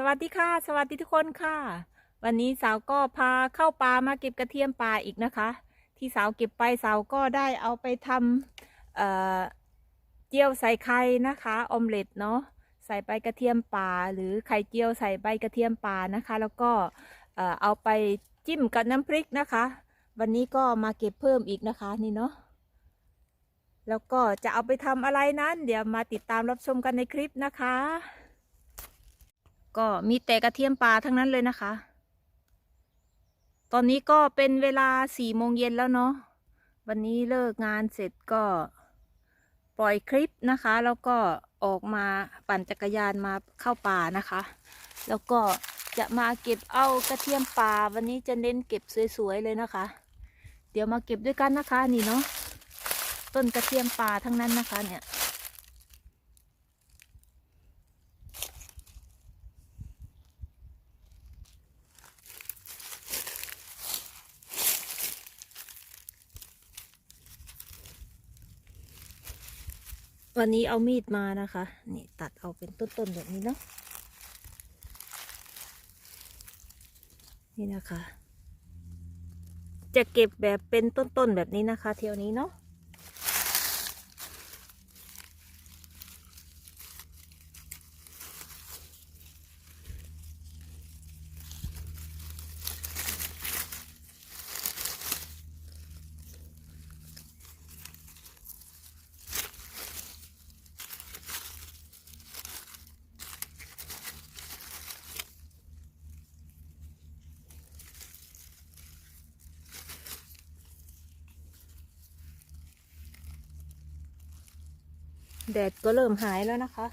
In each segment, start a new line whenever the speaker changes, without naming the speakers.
สวัสดีค่ะ สวัสดีทุกคนค่ะ วันนี้สาวก็พาเข้าป่ามาเก็บกระเทียมป่าอีกนะคะ ที่สาวเก็บไปสาวก็ได้เอาไปทำเอ่อเจียวใส่ไข่นะคะออมเล็ตเนาะใส่ใบกระเทียมป่า หรือไข่เจียวใส่ใบกระเทียมป่านะคะ แล้วก็เอ่อเอาไปจิ้มกับน้ำพริกนะคะ วันนี้ก็มาเก็บเพิ่มอีกนะคะนี่เนาะแล้วก็จะเอาไปทำอะไรนั้น เดี๋ยวมาติดตามรับชมกันในคลิปนะคะ ก็มีแต่กระเทียมป่าทั้งนั้นเลยนะคะ ตอนนี้ก็เป็นเวลาสี่โมงเย็นแล้วเนาะ วันนี้เลิกงานเสร็จก็ปล่อยคลิปนะคะ แล้วก็ออกมาปั่นจักรยานมาเข้าป่านะคะ แล้วก็จะมาเก็บเอากระเทียมป่า วันนี้จะเน้นเก็บสวยๆเลยนะคะ เดี๋ยวมาเก็บด้วยกันนะคะนี่เนาะ ต้นกระเทียมป่าทั้งนั้นนะคะเนี่ย วันนี้เอามีดมานะคะ นี่ตัดเอาเป็นต้นๆแบบนี้เนาะ นี่นะคะ จะเก็บแบบเป็นต้นๆแบบนี้นะคะ เที่ยวนี้เนาะ แดดก็เริ่มหายแล้วนะคะ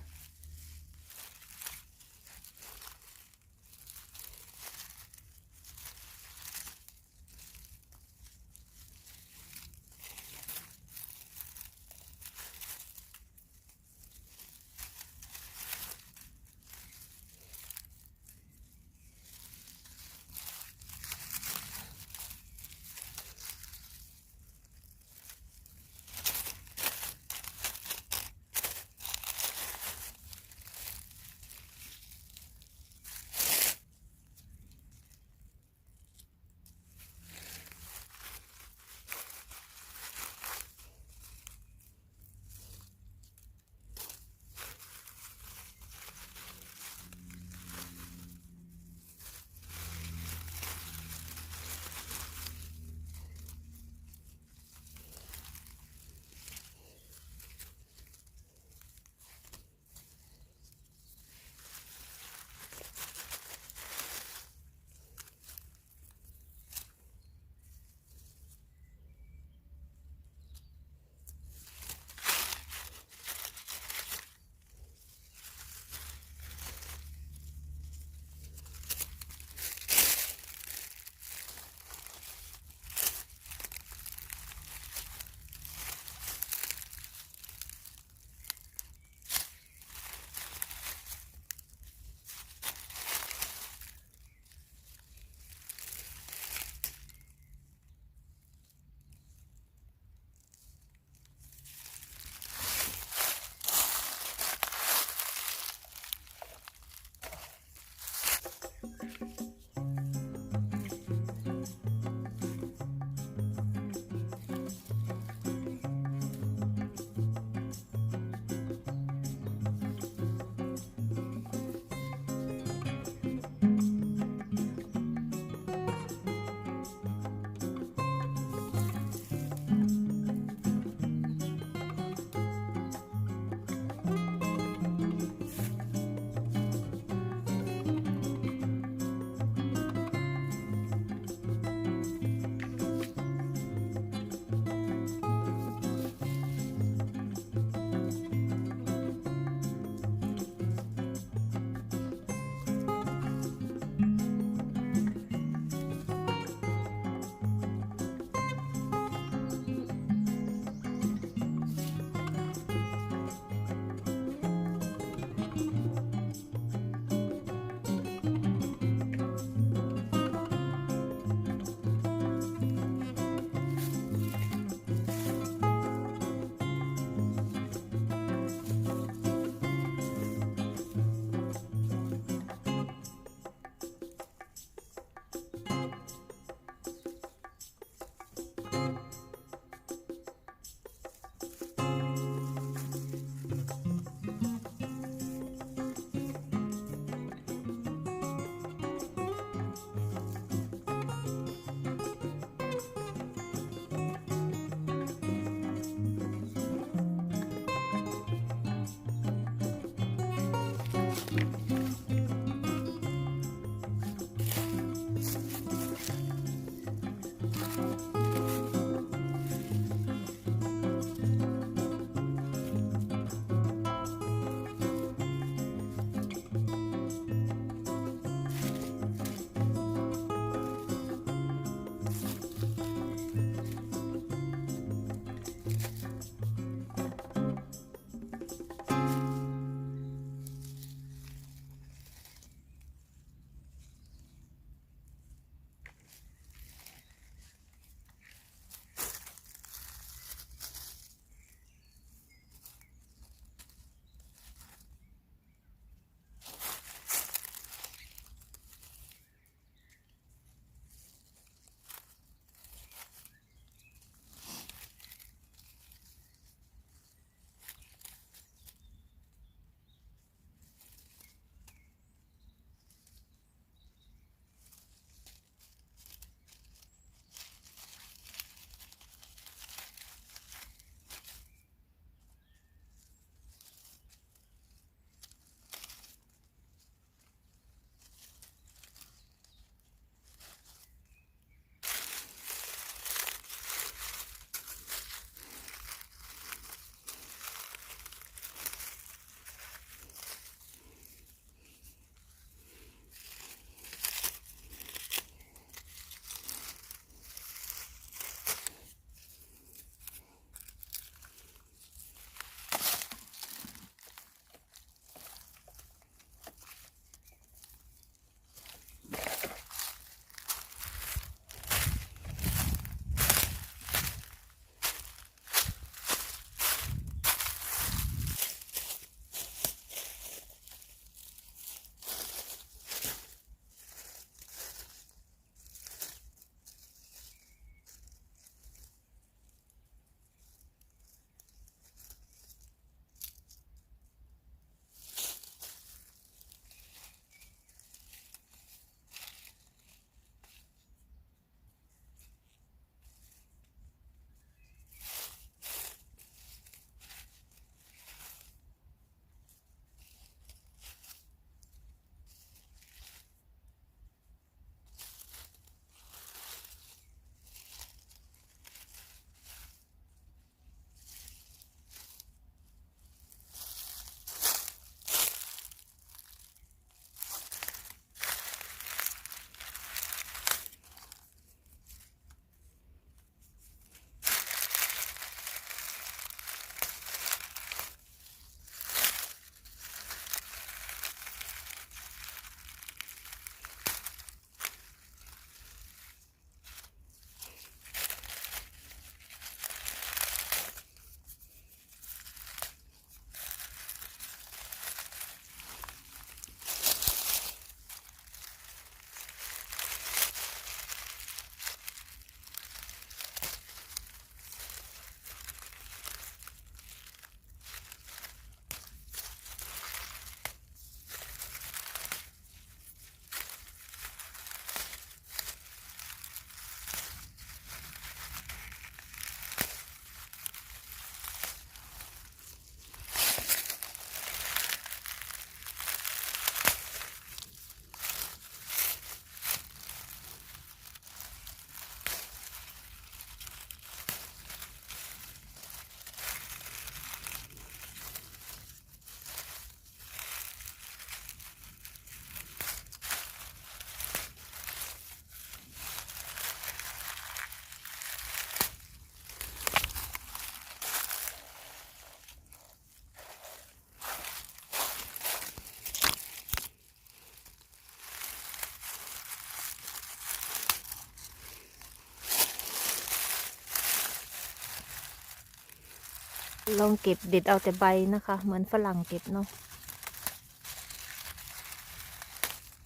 ลองเก็บเด็ดเอาแต่ใบนะคะ เหมือนฝรั่งเก็บเนาะ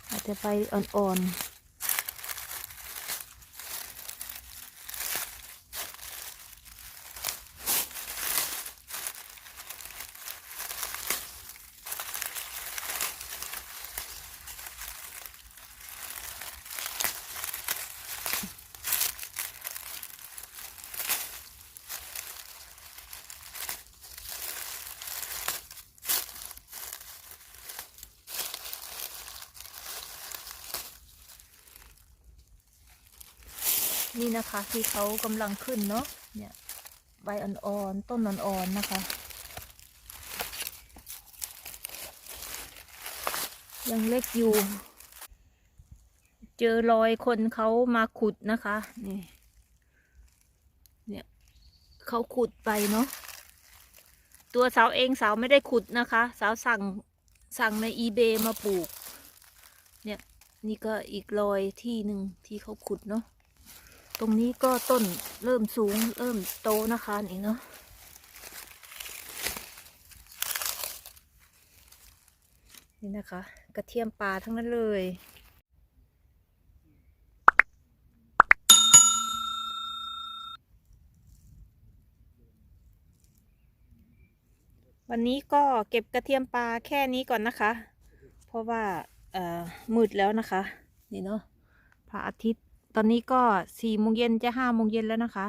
เอาแต่ใบอ่อนๆ นี่นะคะที่เขากำลังขึ้นเนาะเนี่ยใบอ่อนๆต้นอ่อนๆนะคะ ยังเล็กอยู่ เจอรอยคนเขามาขุดนะคะนี่เนี่ยเขาขุดไปเนาะตัวสาวเองสาวไม่ได้ขุดนะคะ สาวสั่งสั่งใน eBay มาปลูก เนี่ยนี่ก็อีกรอยที่หนึ่งที่เขาขุดเนาะ ตรงนี้ก็ต้นเริ่มสูงเริ่มโตนะคะนี่เนาะนี่นะคะ กระเทียมปลาทั้งนั้นเลยวันนี้ก็เก็บกระเทียมปลาแค่นี้ก่อนนะคะ เพราะว่ามืดแล้วนะคะ นี่เนาะพระอาทิตย์ อนนี้ก็สี่โมงเย็นจะห้าโมงเย็นแล้วนะคะ